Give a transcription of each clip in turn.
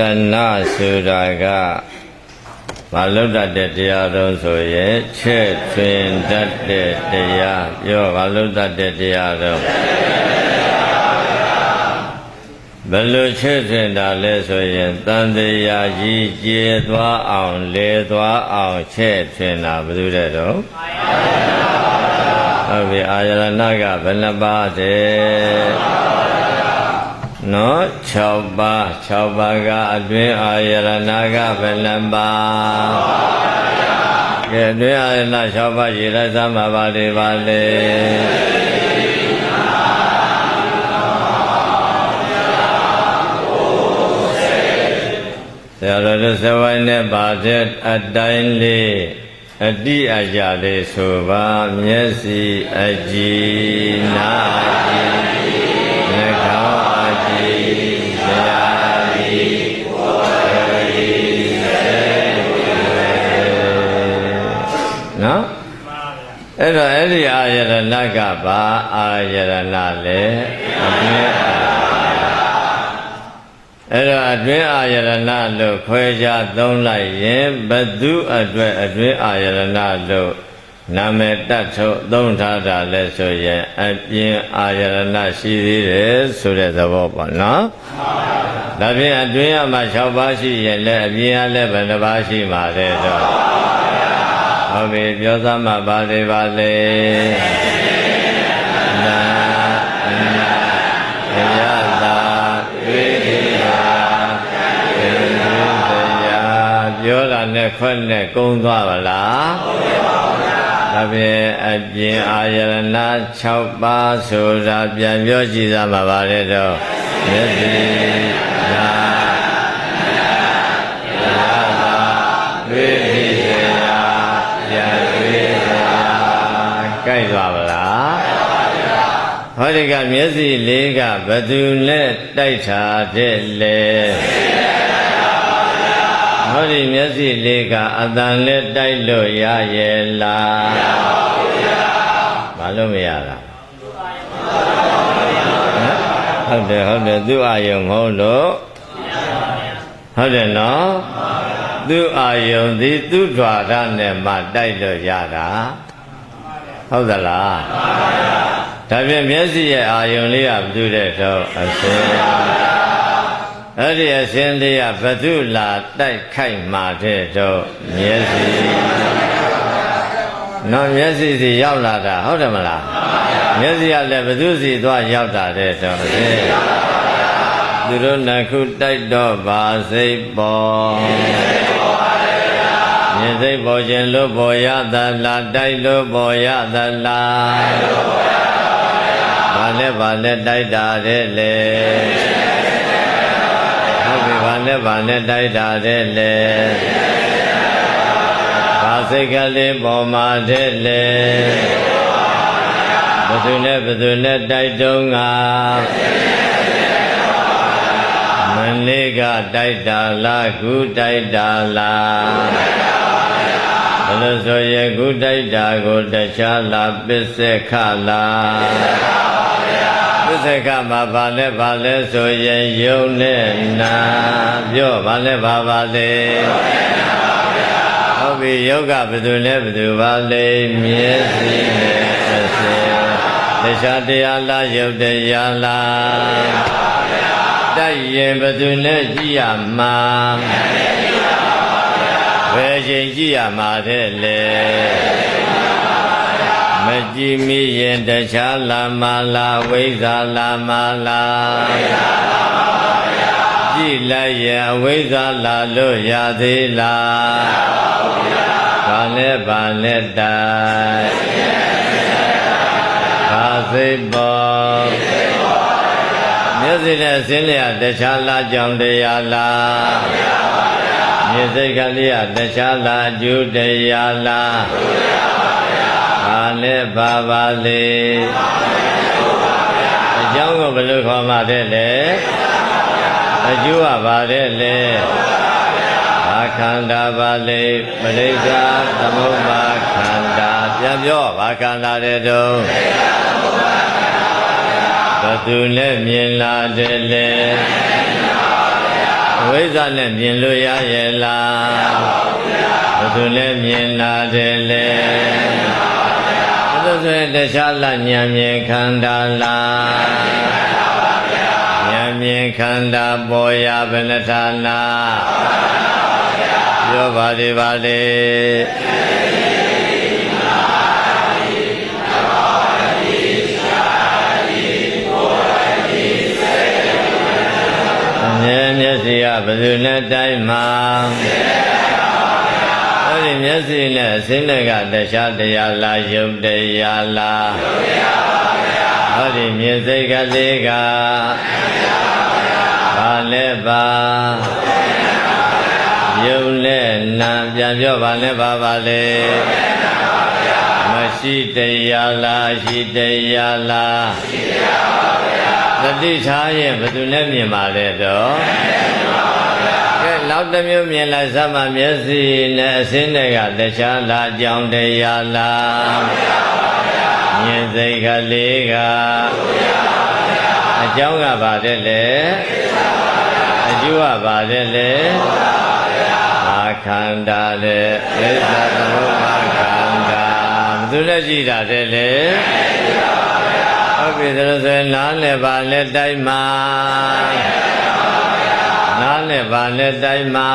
တနာဆိုတာကမလုတ်တတ်တဲ့တရားတော်ဆိုရင်ချဲ့ထွင်တတ်တဲ့တရားပြောမလုတ်တတ်တဲ့တရားတော်ဘယ်လိုချဲ့ထွင်တာလဲဆိုရင်တန်တရားကြီးကျေသွားအောင်လေသွားအောင်ချဲ့ထွင်တာဘယ်သူတဲ့တော့ဟုတ်ပြီအာယရဏကဘယ်နှပါးတဲ့ နော်6ပါး6ပါးကအတွင်းအာယရဏကဘယ်နှပါးကဲအတွင်းအာယရဏ6ပါးရေရသမပါလေပါလေဆရာတော်တို့စဝိုင်းနဲ့ပါတဲ့အတိုင်းလေးအတိအကြလေးဆိုပါမျက်စိအကြည်နာအကြည် အဲ့တော့အဲ့ဒီအာယရဏကဘာအာယရဏလဲအမြဲအဲ့တော့အတွင်းအာယရဏလို့ခွဲခြားသုံးလိုက်ရင်ဘသူအတွက်အတွင်းအာယရဏလို့နာမည်တတ်ထုတ်သုံးထားတာလဲဆိုရင်အပြင်အာယရဏရှိသေးတယ်ဆိုတဲ့သဘောပေါ့နော်ဒါဖြင့်အတွင်းကမှ6ပါးရှိရင်လည်းအပြင်ကလည်းဘယ်နှပါးရှိမှာလဲတော့ ဟုတ်ပြီပြောသမှာပါလေပါလေနာအနာအယတာတွေ့ဒီဟာသင်္ကြန်တရားပြောတာနဲ့ခွက်နဲ့ကုန်းသွားပါလားဒါဖြင့်အပြင်အာယရဏ6ပါးဆိုတာပြန်ပြောကြည့်သမှာပါလေတော့မျက်စိ ဒိကမျက်စိလေးကဘသူနဲ့တိုက်ထားတဲ့လေဟောဒီမျက်စိလေးကအတန်နဲ့တိုက်လို့ရရဲ့လားမရပါဘူးဗျာဘာလို့မရတာဟုတ်တယ်ဟုတ်တယ်သူအာယုံမဟုတ်လို့ဟုတ်တယ်နော်သူအာယုံဒီသူဓာရနဲ့မှတိုက်လို့ရတာ ဟုတ်သလားဒါဖြင့်မျက်စိရဲ့အာယုံလေးကဘယ်သူတဲ့တော့အစင်အဲ့ဒီအစင်လေးကဘသူလာတိုက်ခိုက်မှာတဲ့တော့မျက်စိနော်မျက်စိစီရောက်လာတာဟုတ်တယ်မလားမျက်စိကလည်းဘသူစီသွားရောက်တာတဲ့တော့အစင်သူတို့နှစ်ခုတိုက်တော့ပါစိတ်ပေါ်မြင် စိတ်ပေါ်ခြင်းလို့ပေါ်ရသလားတိုက်လို့ပေါ်ရသလားဘာလဲဘာလဲတိုက်တာတဲ့လေဟုတ်ပြီဘာလဲဘာလဲတိုက်တာတဲ့လေဘာစိတ်ကလေးပေါ်မှာတဲ့လေဘယ်သူနဲ့ဘယ်သူနဲ့တိုက်တုံးကမလေးကတိုက်တာလားခုတိုက်တာလား ဘယ်လိုဆိုရခုတိုက်တာကိုတခြားလားပစ္စေခလားပစ္စေခမှာဗာလဲဗာလဲဆိုရင်ယုံနဲ့နာပြောဗာလဲဗာပါလေဟုတ်ပြီယောဂဘယ်သူလဲဘယ်သူပါလေမျက်စိနဲ့အစင်တခြားတရားလားယုတ်တရားလားတိုက်ရင်ဘယ်သူနဲ့ကြည့်ရမှာ ဘယ်ချိန်ကြည့်ရမှာတဲ့လေမကြည့်မိရင်တခြားလာမလားဝိဇ္ဇာလာမလားကြည့်လိုက်ရင်အဝိဇ္ဇာလာလို့ရသေးလားဘာနဲ့ဘာနဲ့တိုက်ဘာစိတ်ပေါ်မျက်စိနဲ့ဆင်းလျက်တခြားလာကြောင်တရားလားမြ င်စိတ်ကလေးကတခြားလာအကျိုးတရားလားဘာနဲ့ဘာပါလေအကြောင်းကိုဘယ်လိုခေါ်မှတဲ့လဲအကျိုးကဘာတဲ့လဲဘာခန္ဓာပါလေပရိစ္ဆာသမုပ္ပါခန္ဓာပြန်ပြောဘာခန္ဓာတဲ့တုံးဘသူနဲ့မြင်လာတယ်လေ အဝိဇ္ဇာနဲ့မြင်လို့ရရဲ့လားဘသူနဲ့မြင်လာတယ်လေဘသူဆိုရင်တရားလဉာဏ်မြင်ခန္ဓာလားဉာဏ်မြင်ခန္ဓာပေါ်ရဘယ်နှဌာနပြောပါလေပါလေ စိကဘယ်သူနဲ့တိုင်းမှာအဲ့ဒီမျက်စိနဲ့အစင်းတွေကတရားတရားလားယုတ်တရားလားယုတ်တရားပါဗျာဟောဒီမြင်စိတ်ကလေးကဘာလဲပါယုံနဲ့နာပြန်ပြောပါနဲ့ပါပါလေမရှိတရားလားရှိတရားလားရှိတရားပါဗျာ တတိထားရင်ဘယ်သူနဲ့မြင်ပါလဲတော့ကဲနောက်တစ်မျိုးမြင်လိုက်စမ်းမမျက်စိနဲ့အစင်းတွေကတရားလားအကြောင်းတရားလားမြင်စိတ်ကလေးကအကြောင်းကပါတဲ့လေအကျိုးကပါတဲ့လေအာခန္ဓာလေဣစ္ဆသမုပ္ပါခန္ဓာဘယ်သူနဲ့ကြည့်တာတဲ့လေ ဟုတ်ပြီဒါလို့ဆိုရင်နားနဲ့ပါနဲ့တိုက်မှာနားနဲ့ပါနဲ့တိုက်မှာ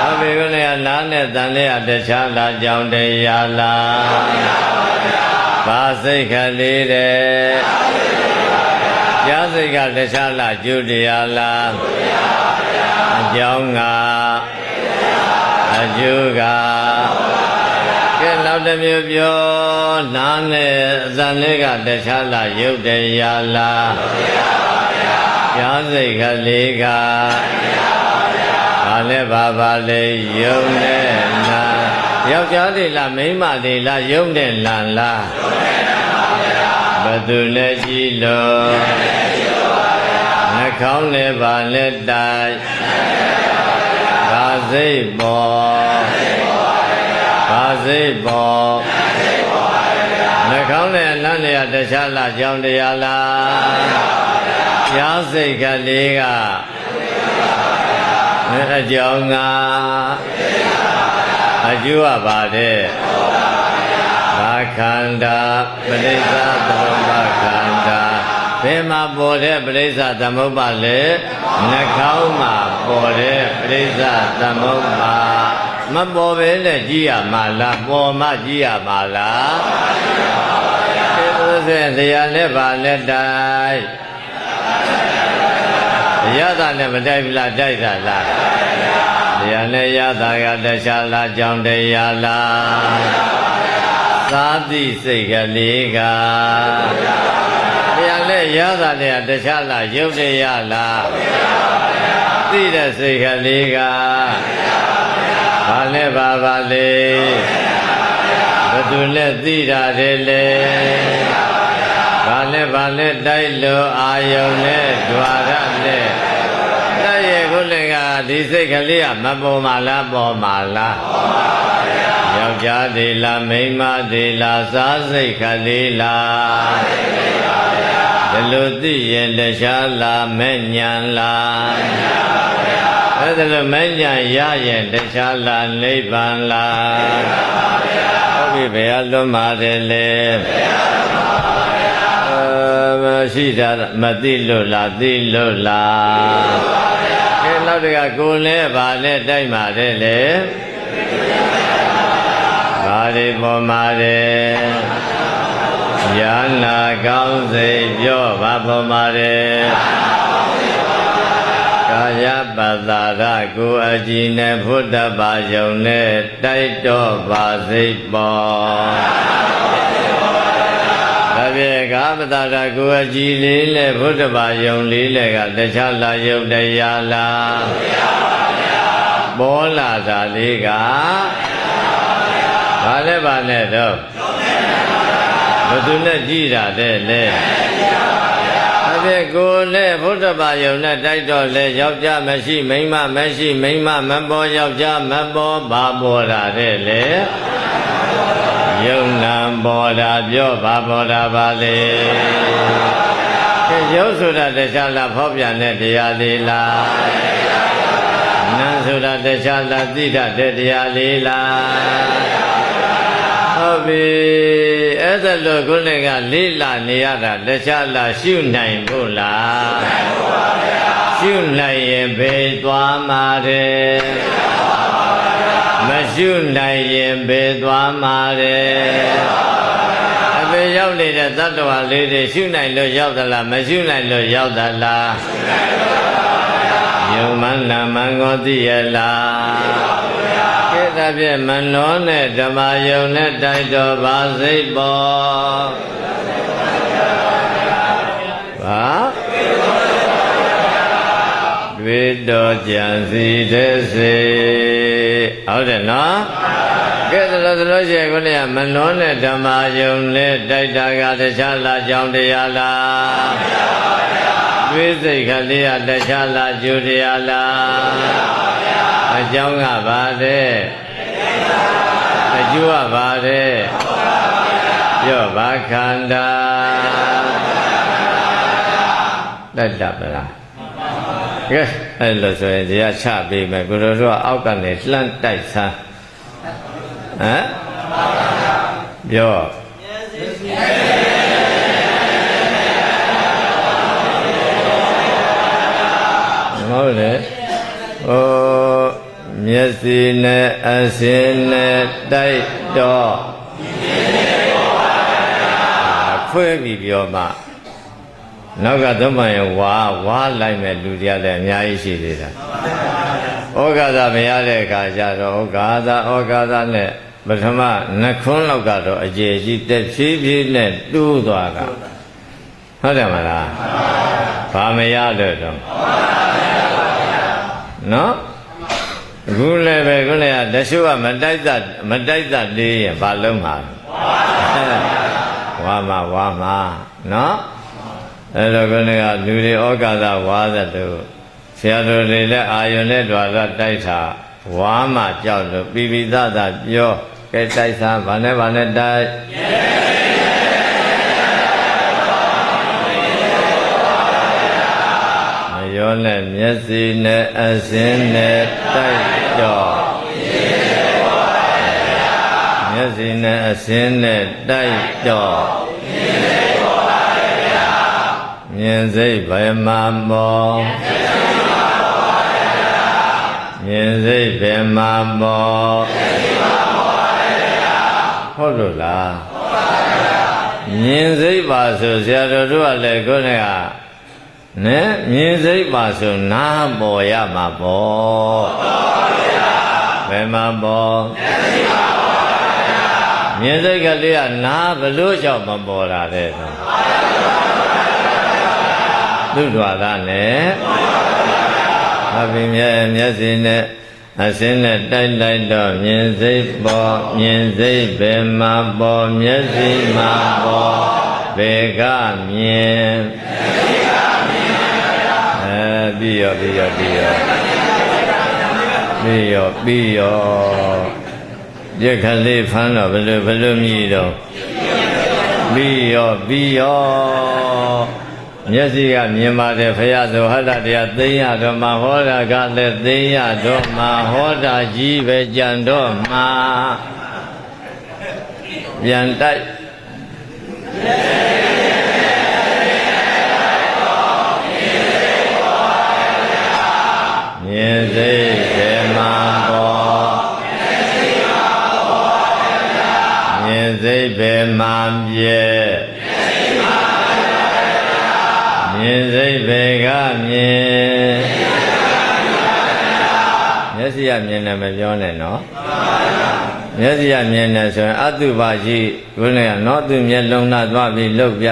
ဟုတ်ပြီခုနကနားနဲ့တန်လေးအတခြားလာကြောင်းတရားလားဘာစိတ်ခလေးတဲ့ကြားစိတ်ကတခြားလာကျုတရားလားအကြောင်းကအကျိုးက ကဲနောက်တစ်မျိုးပြောနားနဲ့အစံလေးကတခြားလာရုပ်တရားလားကြားစိတ်ကလေးကဘာလဲဘာပါလဲယုံနဲ့နာယောက်ျားတွေလားမိန်းမတွေလားယုံနဲ့နာလားဘယ်သူနဲ့ကြည်လို့နှာခေါင်းနဲ့ပါနဲ့တိုက်ဘာစိတ်ပေါ်ဘာ စိတ်ပေါ်နှာခေါင်းနဲ့နတ်နေရတခြားလားကြောင်းတရားလားကြားစိတ်ကလေးကအကြောင်းကအကျိုးကပါတဲ့ဘာခန္ဓာပရိစ္ဆသမုပ္ပါခန္ဓာဘယ်မှာပေါ်တဲ့ပရိစ္ဆသမုပ္ပါလဲနှာခေါင်းမှာပေါ်တဲ့ပရိစ္ဆသမုပ္ပါ မပေါ်ပဲနဲ့ကြည့်ရမှာလားပေါ်မှကြည့်ရမှာလားကျေးဇူးဆက်တရားနဲ့ပါနဲ့တိုက်ရတာနဲ့မတိုက်ဘူးလားတိုက်တာလားတရားနဲ့ရတာကတခြားလားကြောင်းတရားလားသာတိစိတ်ကလေးကတရားနဲ့ရတာနဲ့တခြားလားယုတ်တရားလားသိတဲ့စိတ်ကလေးက ဘာလဲဘာပါလဲဘယ်သူနဲ့သိတာတယ်လဲဘာလဲဘာလဲတိုက်လို့အာယုံနဲ့ဓွာရနဲ့တိုက်ရဲ့ခုလည်းကဒီစိတ်ကလေးကမပေါ်ပါလားပေါ်ပါလားပေါ်ပါဗျာယောက်ျားဒီလားမိန်းမဒီလားစားစိတ်ကလေးလားဒီလိုသိရင်တရားလားမဲ့ညာလား အဲ့ဒါလိုမဲ့ညာရရင်တရားလားနိဗ္ဗာန်လားဟုတ်ပြီဘယ်အလွန်ပါတယ်လဲဘယ်မရှိတာမသိလို့လားသိလို့လားကဲနောက်တကကိုယ်လဲဗာလဲတိုက်ပါတယ်လေဘာတွေပေါ်မှာတယ်ယာနာကောင်းစိတ်ပြောဘာပေါ်မှာတယ်ကာ ယပတ္တာရကိုအကြည်နဲ့ဘုဒ္ဓဘာယုံနဲ့တိုက်တော့ပါစိတ်ပေါ်ဒါပြေကာပတ္တာရကိုအကြည်လေးနဲ့ဘုဒ္ဓဘာယုံလေးလည်းကတခြားလာယုတ်တရားလားပေါ်လာတာလေးကဘာလဲဘာနဲ့တော့ဘယ်သူနဲ့ကြည်တာတဲ့လဲ အဲ့ဒီကိုနဲ့ဘုဒ္ဓဘာယုံနဲ့တိုက်တော့လဲယောက်ျားမရှိမိန်းမမရှိမိန်းမမပေါ်ယောက်ျားမပေါ်ဘာပေါ်တာတဲ့လဲယုံနာပေါ်တာပြောပါပေါ်တာပါလေကဲရုပ်ဆိုတာတခြားလားဖောက်ပြန်တဲ့တရားလေးလားနာမ်ဆိုတာတခြားလားသိတတ်တဲ့တရားလေးလားဟုတ်ပြီ အဲ့ဒါလို့ခုနကလေးလာနေရတာတခြားလားရှုနိုင်ဖို့လားရှုနိုင်ရင်ဘယ်သွားမှာတဲ့မရှုနိုင်ရင်ဘယ်သွားမှာတဲ့အပေရောက်နေတဲ့တတ္တဝါလေးတွေရှုနိုင်လို့ရောက်သလားမရှုနိုင်လို့ရောက်သလားယုံမန္နမံကိုသိရလား ကဲဒါဖြင့်မနောနဲ့ဓမ္မယုံနဲ့တိုက်တော်ပါစိတ်ပေါ်ဘာတွေ့တော်ကြံစီတဲ့စေဟုတ်တယ်နော်ကဲဒါလို့ဒါလို့ရှိရင်ခုနကမနောနဲ့ဓမ္မယုံနဲ့တိုက်တာကတခြားလားကြောင်းတရားလားတွေးစိတ်ကလေးကတခြားလားကျိုးတရားလားအကြောင်းကပါတဲ့ အကျိုးကပါတဲ့ပြောပါခန္ဓာတတ်တတ်ပလားကဲအဲ့လိုဆိုရင်ဒီကချပေးမယ်ကိုတို့ကအောက်ကနေလှမ်းတိုက်ဆန်းဟမ်ပြောမဟုတ်လေဟို မျက်စိနဲ့အစင်းနဲ့တိုက်တော့ခွဲပြီးပြောမှနောက်ကသုံးမှန်ရဝါဝါလိုက်မဲ့လူတွေကလည်းအများကြီးရှိသေးတာဩဃာသမရတဲ့အခါကျတော့ဩဃာသဩဃာသနဲ့ပထမနှခွန်းလောက်ကတော့အကျေကြီးတက်ဖြည်းဖြည်းနဲ့တူးသွားတာဟုတ်တယ်မလားဘာမရလို့တော့နော် အခုလည်းပဲခုလည်းတရှုကမတိုက်တမတိုက်တလေးရင်ဘာလုံးမှာဝါမဝါမနော်အဲ့တော့ခုလည်းကလူတွေဩကာသဝါသတို့ဆရာတော်တွေလည်းအာယုန်နဲ့တွာရတိုက်တာဝါမကြောက်လို့ပြီးပြီးသားသားပြောကဲတိုက်စားဗာနဲ့ဗာနဲ့တိုက်မရောနဲ့ မျက်စိနဲ့အစင်းနဲ့တိုက်တော့မျက်စိနဲ့အစင်းနဲ့တိုက်တော့မြင်စိတ်ဗေမမောမြင်စိတ်ဗေမမောဟုတ်လို့လားမြင်စိတ်ပါဆိုဆရာတော်တို့ကလည်းခုနက နဲ့မြင်စိတ်ပါဆိုနားပေါ်ရမှာပေါ့ဘယ်မှာပေါ်မြင်စိတ်ကလေးကနားဘလို့ကြောင့်မပေါ်လာတဲ့ဆိုသူ့တော်သားနဲ့အပင်မြဲမျက်စိနဲ့အစင်းနဲ့တိုက်လိုက်တော့မြင်စိတ်ပေါ်မြင်စိတ်ဘယ်မှာပေါ်မျက်စိမှာပေါ်ဘယ်ကမြင်အဲ ပြီးရောပြီးရောပြီးရောပြီးရောပြီးရောရခလေးဖမ်းတော့ဘယ်လိုဘယ်လိုမြည်တော့ပြီးရောပြီးရောမျက်စိကမြင်ပါတယ်ဖရာဆိုဟတ္တတရားသိရတော့မှဟောတာကလည်းသိရတော့မှဟောတာကြီးပဲကြံတော့မှပြန်တိုက် င်စိတ်ဓမ္မပေါ်မြင်စိတ်ဘယ်မှာပြည့်မြင်စိတ်ဘေကမြင်မျက်စိကမြင်တယ်မပြောနဲ့နော်မျက်စိကမြင်တယ်ဆိုရင်အတုပါရှိဘုန်းကြီးကနော်သူမျက်လုံးသားသွားပြီးလှုပ်ပြ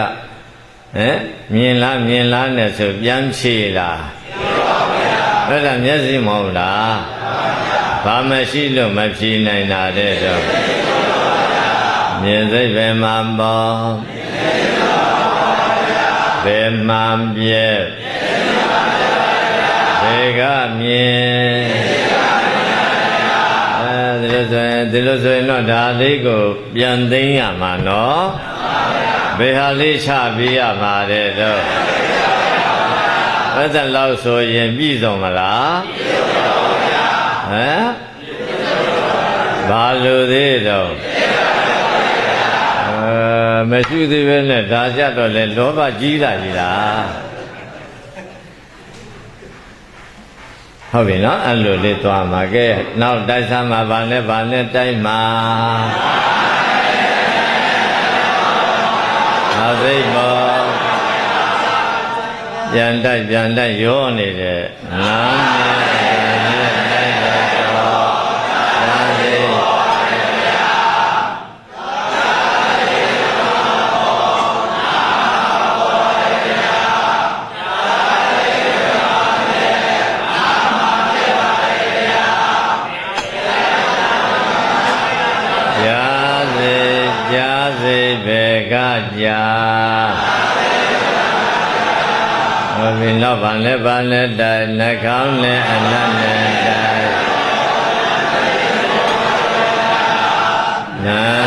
ဟမ်မြင်လားမြင်လားနဲ့ဆိုပြန်ဖြေလား အဲ့ဒါမျက်စိမဟုတ်လားဘာမရှိလို့မဖြေနိုင်တာတဲ့တော့မြင်စိတ်ပဲမှာပေါ်ဘယ်မှပြဲဘယ်ကမြင်အဲသလို့ဆိုရင်ဒီလိုဆိုရင်တော့ဒါလေးကို ပြန်သိမ်းရမှာနော်ဘယ်ဟာလေးချပေးရမှာတဲ့တော့ အဲ့ဒါလောက်ဆိုရင်ပြည့်စုံမလားပြည့်စုံပါဗျာဟမ်ဘာလို့သေးတော့အဲမရှိသေးပဲနဲ့ဒါကြတော့လေလောဘကြီးလာကြီးလားဟုတ်ပြီနော်အဲ့လိုလေးသွားမှာကဲနောက်တိုက်စားမှာဗာနဲ့ဗာနဲ့တိုက်မှာသာသိဘော ပြန်တိုက်ပြန်တိုက်ရောနေတဲ့နာမည်နဲ့တိုက်တော့သာသိကြားစေကြားစေဘေကကြား ဟုတ်ပြီတော့ဗာလဲဗာလဲတိုင်နှကောင်းနဲ့အနတ်နဲ့တိုင်နာ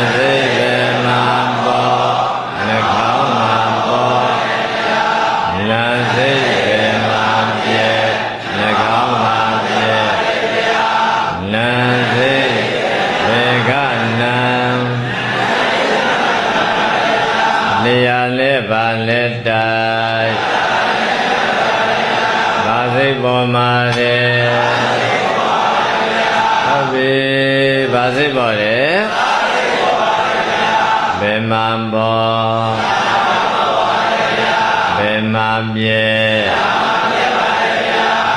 မှာမြဲ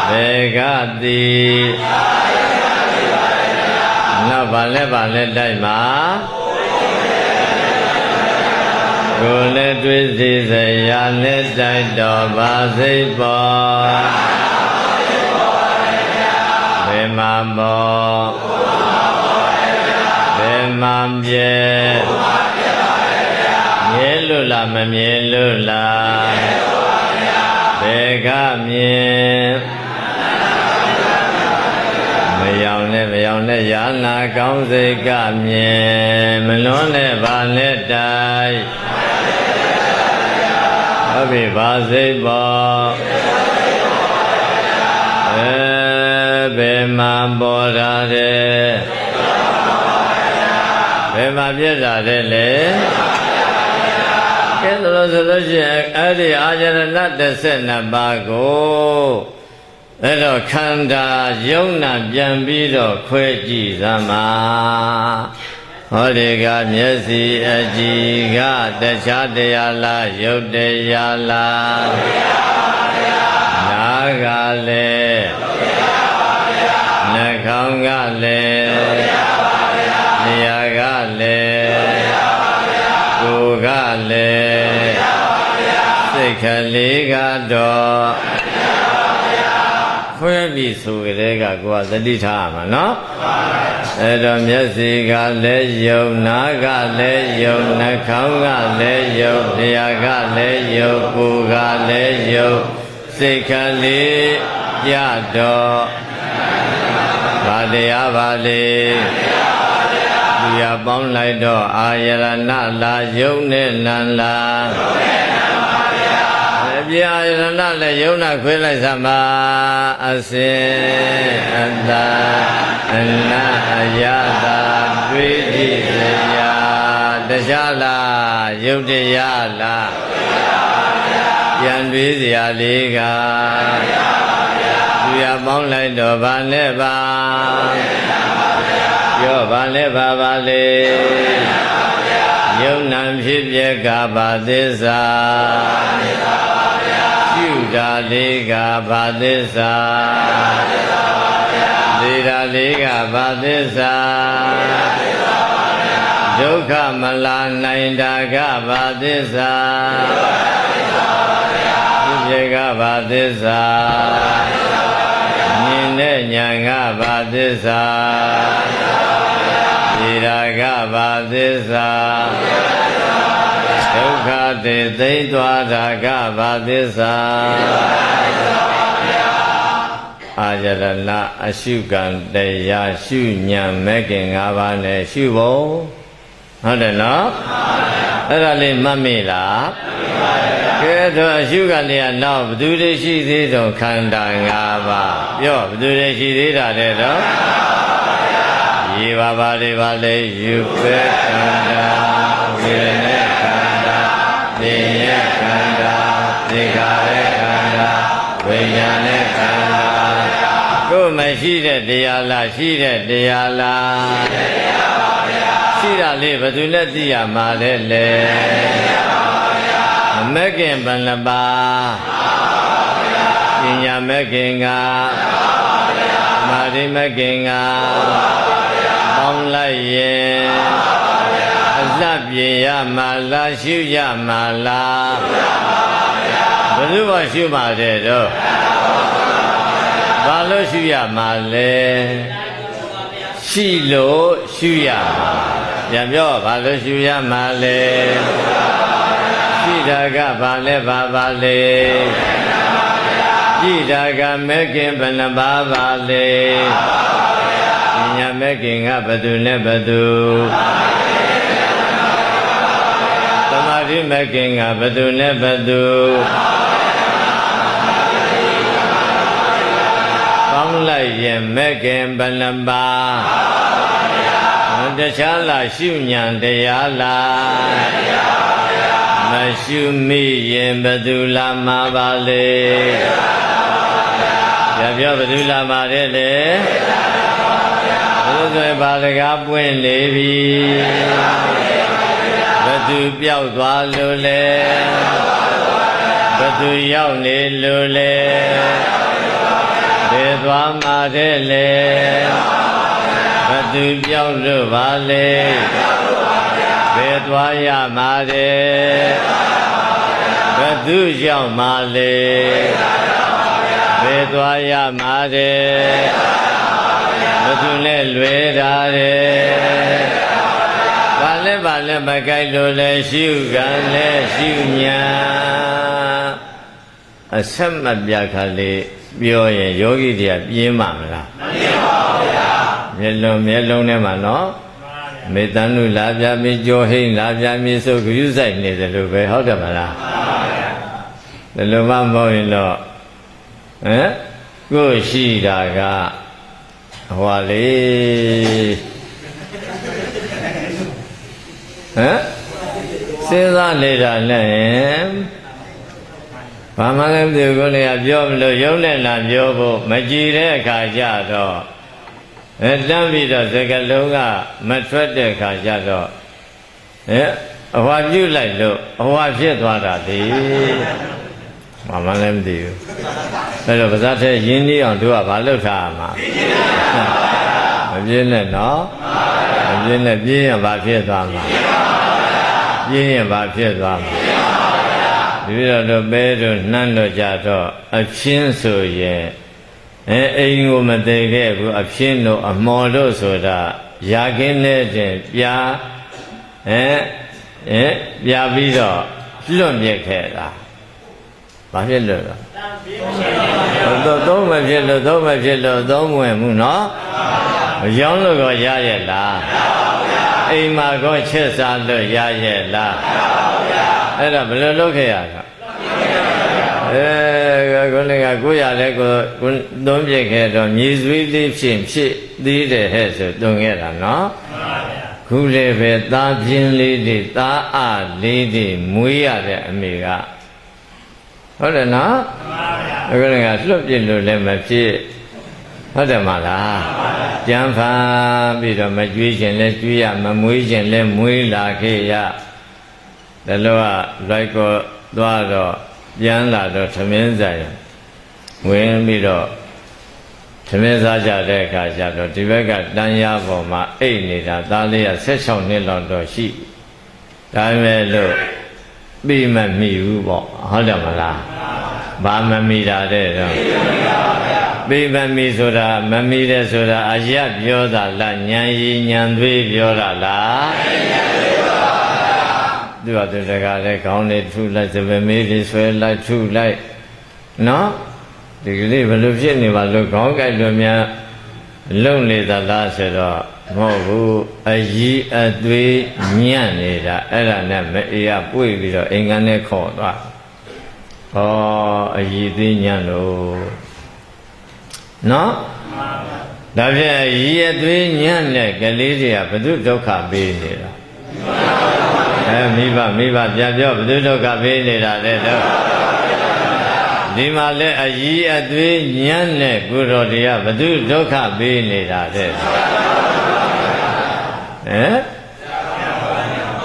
ဘယ်ကတိနောက်ဗာလဲဗာလဲတိုက်မှာကိုယ်နဲ့တွေ့စီစရာနဲ့တိုက်တော်ဘာစိတ်ပေါ်ဘယ်မှာပေါ်ဘယ်မှာမြဲမြဲလို့လားမမြဲလို့လား ဘယ်ကမြင်မယောင်နဲ့မယောင်နဲ့ယာနာကောင်းစိတ်ကမြင်မလွန်းနဲ့ဗာနဲ့တိုက်ဟုတ်ပြီဗာစိတ်ပေါ်အဲဘယ်မှာပေါ်တာတဲ့ဘယ်မှာပြည့်တာတဲ့လေ ကဲဒါလို့ဆိုလို့ရှိရင်အဲ့ဒီအာရဏ12ပါးကိုအဲ့တော့ခန္ဓာယုံနာပြန်ပြီးတော့ခွဲကြည့်သမှာဟောဒီကမျက်စိအကြည်ကတခြားတရားလားယုတ်တရားလားနားကလည်းနှာခေါင်းကလည်းနေရာကလည်းကိုယ်ကလည်း စိတ်ကလေးကတော့ခွဲပြီးဆိုကြတဲ့ကကိုယ်ကသတိထားရမှာနော်အဲ့တော့မျက်စိကလည်းယုံနားကလည်းယုံနှာခေါင်းကလည်းယုံတရားကလည်းယုံကိုယ်ကလည်းယုံစိတ်ကလေးကြတော့ဘာတရားပါလေသူရပေါင်းလိုက်တော့အာယရဏလာယုံနဲ့နံလာအ ပြာယရဏလည်းယုံနာခွေးလိုက်သမာအစင်အတ္တအနအယတာတွေ့ကြည့်စရာတရားလားယုတ်တရားလားပြန်တွေးစရာလေးကသူရပေါင်းလိုက်တော့ဗာနဲ့ပါပြောဗာနဲ့ပါပါလေယုံနံဖြစ်ပြကဘာသစ္စာ ပြုတာလေးကဘာသစ္စာသေတာလေးကဘာသစ္စာဒုက္ခမလာနိုင်တာကဘာသစ္စာပြုပြကဘာသစ္စာမြင်တဲ့ဉာဏ်ကဘာသစ္စာသေတာကဘာသစ္စာ ဒုက္ခတေသိမ့်သွားတာကဘာသစ္စာအာယရဏအရှုကံတရားရှုညံမဲ့ခင်၅ပါးနဲ့ရှုဖို့ဟုတ်တယ်နော်အဲ့ဒါလေးမှတ်မိလားကဲတော့အရှုကံတရားနောက်ဘယ်သူတွေရှိသေးတော့ခန္ဓာ၅ပါးပြောဘယ်သူတွေရှိသေးတာတဲ့တော့ရေပါပါလေးပါလေယူပဲခန္ဓာဝေဒနာ သေခါရခန္ဓာဝိညာဉ်နဲ့ခန္ဓာကိုယ်မရှိတဲ့တရားလားရှိတဲ့တရားလားရှိတဲ့တရားပါဗျာရှိတာလေးဘယ်သူနဲ့သိရမှာလဲလေအမက်ကင်ဘယ်နှပါပညာမက်ကင်ကမာရိမက်ကင်ကပေါင်းလိုက်ရင်အစပြေရမှာလားရှုရမှာလား ဘယ်သူမှရှုမှာတဲ့တော့ဘာလို့ရှုရမှာလဲရှိလို့ရှုရမှာပြန်ပြောဘာလို့ရှုရမှာလဲရှိတာကဘာလဲဘာပါလဲရှိတာကမဲခင်ဘယ်နှပါပါလဲပညာမဲခင်ကဘယ်သူနဲ့ဘယ်သူသမာဓိမဲခင်ကဘယ်သူနဲ့ဘယ်သူ ပေါင်းလိုက်ရင်မဲ့ခင်ဘယ်နှပါတခြားလားရှုညံတရားလားမရှုမိရင်ဘယ်သူလာမှာပါလေပြပြောဘယ်သူလာမှာတဲ့လေဘယ်လိုဆိုရင်ဘာတကားပွင့်နေပြီဘယ်သူပျောက်သွားလို့လဲဘယ်သူရောက်နေလို့လဲ ဘယ်သွားမှာတဲ့လေဘယ်သူပြောက်လို့ပါလေဘယ်သွားရမှာတဲ့ဘယ်သူရောက်မှာလေဘယ်သွားရမှာတဲ့ဘယ်သူနဲ့လွဲတာတဲ့ဘာလဲဘာလဲမကြိုက်လို့လဲရှုကံလဲရှုညာ အဆက်မပြခါလေးပြောရင်ယောဂီတွေကပြင်းမှာမလားမပြင်းပါဘူးဗျာမျက်လုံးမျက်လုံးထဲမှာနော်မေတ္တနုလာပြမင်းကြောဟိန်းလာပြမင်းဆိုဂရုစိုက်နေတယ်လို့ပဲဟုတ်တယ်မလားမှန်ပါဗျာဒီလိုမှမဟုတ်ရင်တော့ဟမ်ကိုယ်ရှိတာကဟွာလေဟမ်စဉ်းစားနေတာနဲ့ ဘာမှလည်းမသိဘူးကိုယ်ကပြောမလို့ရုံးနဲ့လာပြောဖို့မကြည်တဲ့အခါကျတော့အဲတမ်းပြီးတော့စကလုံးကမထွက်တဲ့အခါကျတော့အဲအဟွာပြုတ်လိုက်လို့အဟွာဖြစ်သွားတာလေဘာမှလည်းမသိဘူးအဲတော့ပါဇတ်ထဲရင်းနှီးအောင်တို့ကဘာလုပ်ထားရမှာမပြင်းနဲ့နော်မပြင်းနဲ့ပြင်းရင်ဘာဖြစ်သွားမှာပြင်းရင်ဘာဖြစ်သွားမှာ ဒီလိုတော့ပဲတို့နှမ်းတော့ကြတော့အချင်းဆိုရင်အဲအိမ်ကိုမတည်ခဲ့ဘူးအဖြစ်တို့အမော်တို့ဆိုတာရာခင်းနဲ့တင်ပြာအဲအဲပြာပြီးတော့လွတ်မြက်ခဲ့တာဘာဖြစ်လို့လဲတော့သုံးမဖြစ်လို့သုံးမဖြစ်လို့သုံးမဝင်ဘူးနော် မရောင်းလို့ក៏ရရဲ့လားအိမ်မှာក៏ချက်စားလို့ရရဲ့လားအဲ့ဒါဘယ်လိုလုပ်ခဲ့ရကအဲခုနကကိုရလဲကိုကိုသုံးပြစ်ခဲ့တော့မြေဆွေးလေးဖြစ်ဖြစ်သေးတယ်ဟဲ့ဆိုတုံခဲ့တာနော်ခုလည်းပဲသားပြင်းလေးတွေသားအလေးတွေမွေးရတဲ့အမေကဟုတ်တယ်နော်အခုနကလွတ်ပြစ်လို့လည်းမဖြစ် ဟုတ်တယ်မလားကြံဖန်ပြီးတော့မကြွေးခြင်းလဲကြွေးရမမွေးခြင်းလဲမွေးလာခဲ့ရဒါလို့ကလိုက်ကောသွားတော့ပြန်လာတော့သမင်းဆိုင်ဝင်ပြီးတော့သမင်းစားကြတဲ့အခါကျတော့ဒီဘက်ကတန်းရပေါ်မှာအိတ်နေတာသားလေးက16နှစ်လောက်တော့ရှိဒါပေမဲ့လို့ပြီးမမိဘူးပေါ့ဟုတ်တယ်မလားဘာမမိတာတဲ့တော့ ပြီးမမိဆိုတာမမိတဲ့ဆိုတာအရပြောတာလားဉာဏ်ရည်ဉာဏ်သွေးပြောတာလားဉာဏ်သွေးသူကသူတကားလဲခေါင်းလေးထုလိုက်စပမေးလေးဆွဲလိုက်ထုလိုက်နော်ဒီကလေးဘယ်လိုဖြစ်နေပါလို့ခေါင်းကိုက်လို့များလုံနေသလားဆိုတော့မဟုတ်ဘူးအကြီးအသွေးညံ့နေတာအဲ့ဒါနဲ့မအေးရပွေပြီးတော့အိမ်ကန်နဲ့ခေါ်သွားဟောအကြီးသေးညံ့လို့ နော်ဒါဖြင့်အကြီးအသွေးညံ့တဲ့ကလေးတွေကဘု து ဒုက္ခပေးနေတာအဲမိဘမိဘပြန်ပြောဘု து ဒုက္ခပေးနေတာတဲ့တော့ဒီမှာလဲအကြီးအသွေးညံ့တဲ့ကုတော်တရားဘု து ဒုက္ခပေးနေတာတဲ့ဟမ်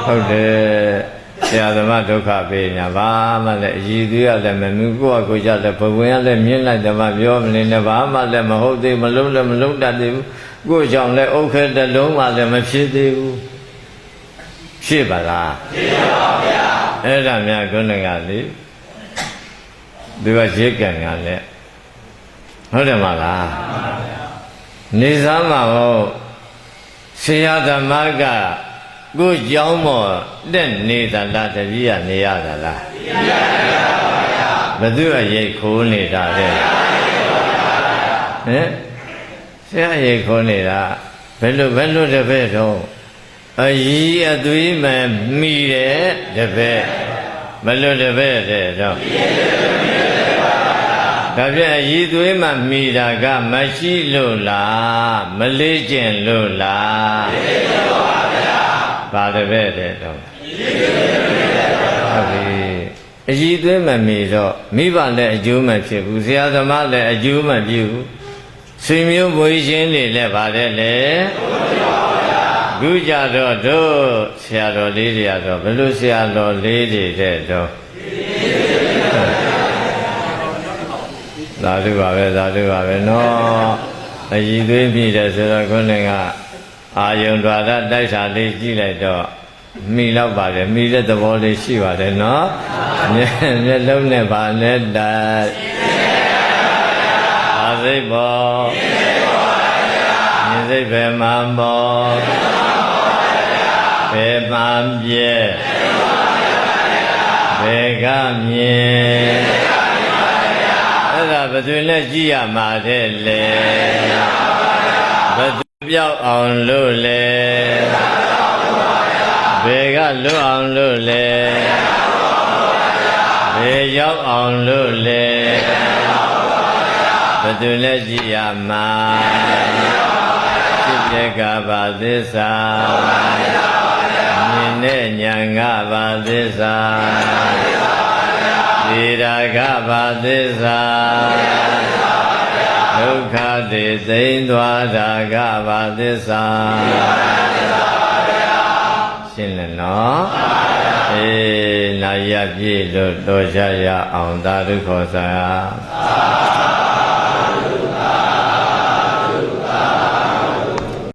ဟုတ်တယ် ဆရာသမားဒုက္ခပေးညာဘာမှလည်းအည်သွေးရလည်းမမြူကိုယ့်အကိုကြလည်းဘဝင်ရလည်းမြင်လိုက်တယ်မှပြောမနေနဲ့ဘာမှလည်းမဟုတ်သေးမလုံးလည်းမလုံးတတ်သေးဘူးကိုယ့်ကြောင့်လည်းအုတ်ခဲတစ်လုံးမှလည်းမဖြစ်သေးဘူးဖြစ်ပါလားဖြစ်ပါဗျာအဲ့ဒါများခုနကလေသူကရေကံကလည်းဟုတ်တယ်မလားနေစားမှာဟုတ်ဆရာသမားက ကိုယ်ကြောင်းမော်တက်နေသလားတပည့်ရနေရသလားဘယ်သူအရေးခိုးနေတာလဲဟမ်ဆရာရေးခိုးနေတာဘယ်လိုဘယ်လိုတပည့်တော့အကြီးအသွေးမှမိတဲ့တပည့်ဘယ်လိုတပည့်တဲ့တော့ဒါဖြင့်အည်သွေးမှမိတာကမရှိလို့လားမလေးကျင်လို့လားမလေးကျင်ပါဗျာ ပါတပည့်တဲ့တော့ဟုတ်ပြီအည်သွေးမှမိတော့မိဘလည်းအကျိုးမဖြစ်ဘူးဆရာသမားလည်းအကျိုးမပြုဘူးဆွေမျိုးဘွေချင်းတွေလည်းပါတယ်လေခုကြတော့တို့ဆရာတော်လေးတွေကတော့ဘယ်လိုဆရာတော်လေးတွေတဲ့တော့သာဓုပါပဲသာဓုပါပဲနော်အည်သွေးပြီတယ်ဆိုတော့ခုနက အာယုံဓာရတိုက်စာလေးကြည့်လိုက်တော့မိတော့ပါတယ်မိတဲ့သဘောလေးရှိပါတယ်နော်မျက်မျက်လုံးနဲ့ဗာနဲ့တိုက်အာစိတ်ပေါ်မြင်စိတ်ပဲမှန်ပေါ်ဘယ်မှန်ပြဲဘယ်ကမြင်အဲ့ဒါဘယ်သူနဲ့ကြည့်ရမှာတဲ့လေ ဘယ်သူပြောက်အောင်လို့လဲဘယ်ကလွတ်အောင်လို့လဲဘယ်ရောက်အောင်လို့လဲဘယ်သူနဲ့ကြည့်ရမှာဖြစ်တဲ့ကဘာသစ္စာမြင်တဲ့ဉာဏ်ကဘာသစ္စာဒီရာကဘာသစ္စာ ဒုက္ခတွေသိမ့်သွားတာကဘာသစ္စာရှင်းလဲနော်အေးနာရပြည့်လို့တော်ကြရအောင်သာဓုခေါ်စာ